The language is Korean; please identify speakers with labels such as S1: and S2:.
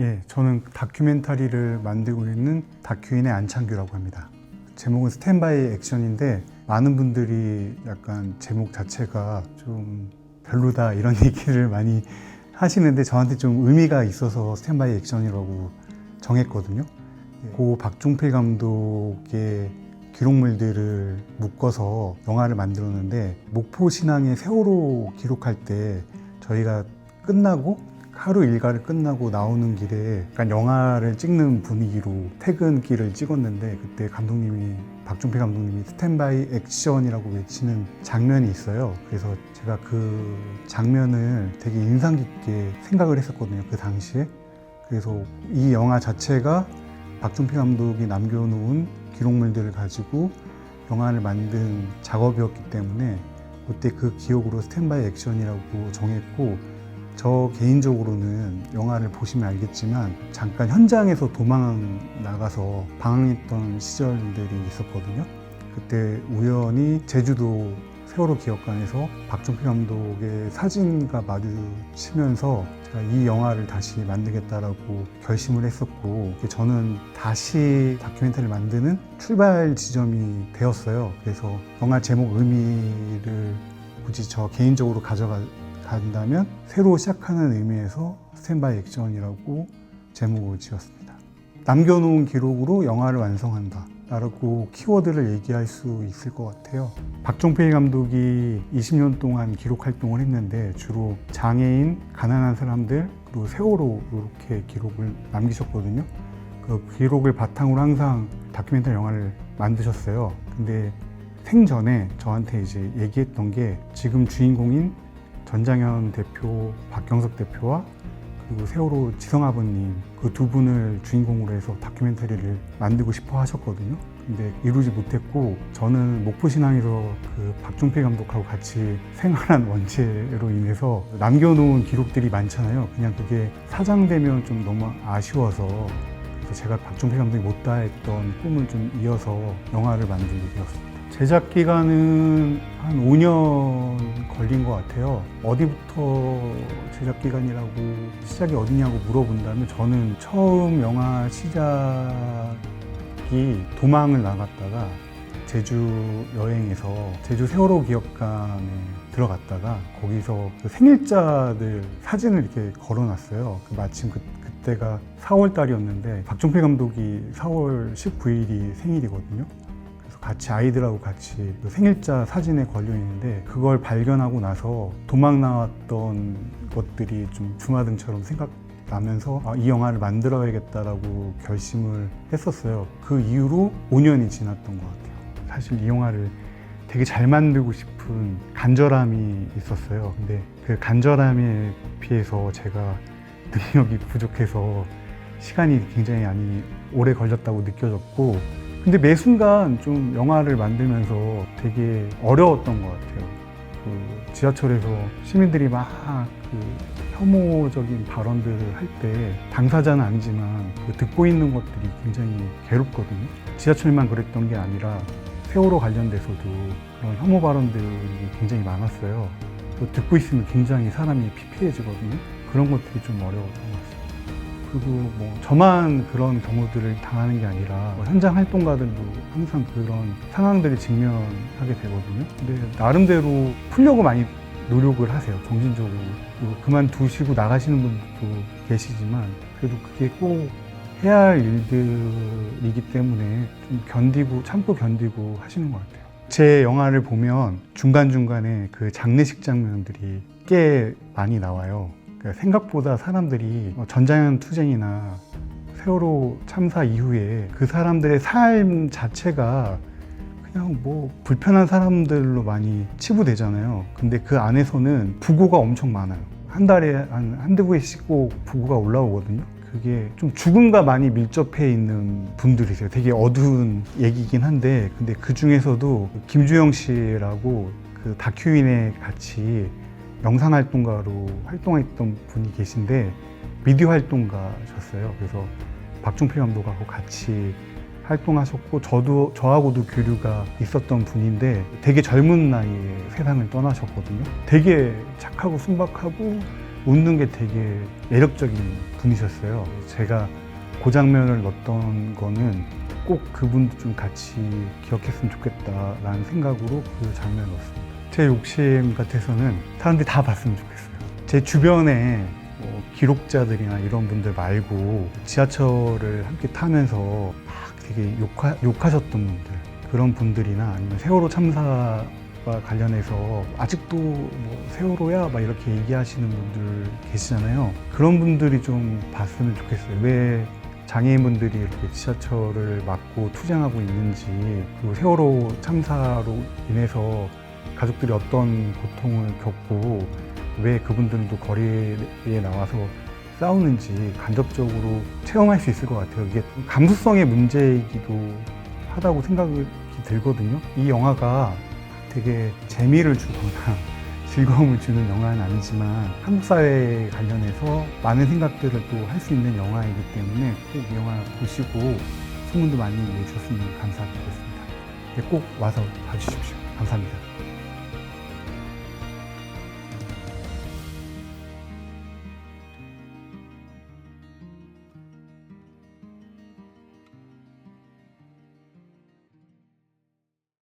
S1: 예, 저는 다큐멘터리를 만들고 있는 다큐인의 안창규라고 합니다. 제목은 스탠바이 액션인데 많은 분들이 약간 제목 자체가 좀 별로다 이런 얘기를 많이 하시는데 저한테 좀 의미가 있어서 스탠바이 액션이라고 정했거든요. 고 박종필 감독의 기록물들을 묶어서 영화를 만들었는데 목포 신앙의 세월호 기록할 때 저희가 끝나고 하루 일과를 끝나고 나오는 길에 약간 영화를 찍는 분위기로 퇴근길을 찍었는데 그때 감독님이 박종필 감독님이 스탠바이 액션이라고 외치는 장면이 있어요. 그래서 제가 그 장면을 되게 인상 깊게 생각을 했었거든요. 그 당시에. 그래서 이 영화 자체가 박종필 감독이 남겨놓은 기록물들을 가지고 영화를 만든 작업이었기 때문에 그때 그 기억으로 스탠바이 액션이라고 정했고 저 개인적으로는 영화를 보시면 알겠지만 잠깐 현장에서 도망 나가서 방황했던 시절들이 있었거든요. 그때 우연히 제주도 세월호 기업관에서 박종필 감독의 사진과 마주치면서 제가 이 영화를 다시 만들겠다라고 결심을 했었고 저는 다시 다큐멘터리를 만드는 출발 지점이 되었어요. 그래서 영화 제목 의미를 굳이 저 개인적으로 가져가 간다면 새로 시작하는 의미에서 스탠바이 액션이라고 제목을 지었습니다. 남겨놓은 기록으로 영화를 완성한다. 라고 키워드를 얘기할 수 있을 것 같아요. 박종필 감독이 20년 동안 기록 활동을 했는데 주로 장애인, 가난한 사람들, 그리고 세월호 이렇게 기록을 남기셨거든요. 그 기록을 바탕으로 항상 다큐멘터리 영화를 만드셨어요. 근데 생전에 저한테 이제 얘기했던 게 지금 주인공인 전장현 대표, 박경석 대표와 그리고 세월호 지성 아버님 그 두 분을 주인공으로 해서 다큐멘터리를 만들고 싶어 하셨거든요. 근데 이루지 못했고 저는 목포신앙에서 그 박종필 감독하고 같이 생활한 원체로 인해서 남겨놓은 기록들이 많잖아요. 그냥 그게 사장되면 좀 너무 아쉬워서 그래서 제가 박종필 감독이 못다 했던 꿈을 좀 이어서 영화를 만들게 되었습니다. 제작 기간은 한 5년 걸린 것 같아요. 어디부터 제작 기간이라고 시작이 어디냐고 물어본다면 저는 처음 영화 시작이 도망을 나갔다가 제주 여행에서 제주 세월호 기업관에 들어갔다가 거기서 그 생일자들 사진을 이렇게 걸어놨어요. 그 마침 그, 그때가 4월 달이었는데 박종필 감독이 4월 19일이 생일이거든요. 같이 아이들하고 같이 그 생일자 사진에 걸려 있는데 그걸 발견하고 나서 도망 나왔던 것들이 좀 주마등처럼 생각 나면서 아, 이 영화를 만들어야겠다라고 결심을 했었어요. 그 이후로 5년이 지났던 것 같아요. 사실 이 영화를 되게 잘 만들고 싶은 간절함이 있었어요. 근데 그 간절함에 비해서 제가 능력이 부족해서 시간이 굉장히 많이 오래 걸렸다고 느껴졌고 근데 매 순간 좀 영화를 만들면서 되게 어려웠던 것 같아요. 그 지하철에서 시민들이 막그 혐오적인 발언들을 할 때 당사자는 아니지만 그 듣고 있는 것들이 굉장히 괴롭거든요. 지하철만 그랬던 게 아니라 세월호 관련돼서도 그런 혐오 발언들이 굉장히 많았어요. 또 듣고 있으면 굉장히 사람이 피폐해지거든요. 그런 것들이 좀 어려웠던 것 같습니다. 그리고 뭐 저만 그런 경우들을 당하는 게 아니라 뭐 현장 활동가들도 항상 그런 상황들을 직면하게 되거든요. 근데 나름대로 풀려고 많이 노력을 하세요. 정신적으로. 그리고 그만두시고 나가시는 분들도 계시지만 그래도 그게 꼭 해야 할 일들이기 때문에 좀 견디고 참고 견디고 하시는 것 같아요. 제 영화를 보면 중간중간에 그 장례식 장면들이 꽤 많이 나와요. 그러니까 생각보다 사람들이 뭐 전자연 투쟁이나 세월호 참사 이후에 그 사람들의 삶 자체가 그냥 뭐 불편한 사람들로 많이 치부되잖아요. 근데 그 안에서는 부고가 엄청 많아요. 한 달에 한 한두 개씩 꼭 부고가 올라오거든요. 그게 좀 죽음과 많이 밀접해 있는 분들이세요. 되게 어두운 얘기긴 한데, 근데 그 중에서도 김주영 씨라고 그 다큐인에 같이 영상 활동가로 활동했던 분이 계신데 미디어 활동가셨어요. 그래서 박종필 감독하고 같이 활동하셨고 저도 저하고도 교류가 있었던 분인데 되게 젊은 나이에 세상을 떠나셨거든요. 되게 착하고 순박하고 웃는 게 되게 매력적인 분이셨어요. 제가 그 장면을 넣었던 거는 꼭 그분도 좀 같이 기억했으면 좋겠다라는 생각으로 그 장면을 넣었습니다. 제 욕심 같아서는 사람들이 다 봤으면 좋겠어요. 제 주변에 뭐 기록자들이나 이런 분들 말고 지하철을 함께 타면서 막 되게 욕하, 욕하셨던 분들 그런 분들이나 아니면 세월호 참사와 관련해서 아직도 뭐 세월호야 막 이렇게 얘기하시는 분들 계시잖아요. 그런 분들이 좀 봤으면 좋겠어요. 왜 장애인분들이 이렇게 지하철을 막고 투쟁하고 있는지 그리고 세월호 참사로 인해서 가족들이 어떤 고통을 겪고 왜 그분들도 거리에 나와서 싸우는지 간접적으로 체험할 수 있을 것 같아요. 이게 감수성의 문제이기도 하다고 생각이 들거든요. 이 영화가 되게 재미를 주거나 즐거움을 주는 영화는 아니지만 한국 사회에 관련해서 많은 생각들을 또 할 수 있는 영화이기 때문에 꼭 이 영화 보시고 소문도 많이 내주셨으면 감사드리겠습니다. 네, 꼭 와서 봐주십시오. 감사합니다.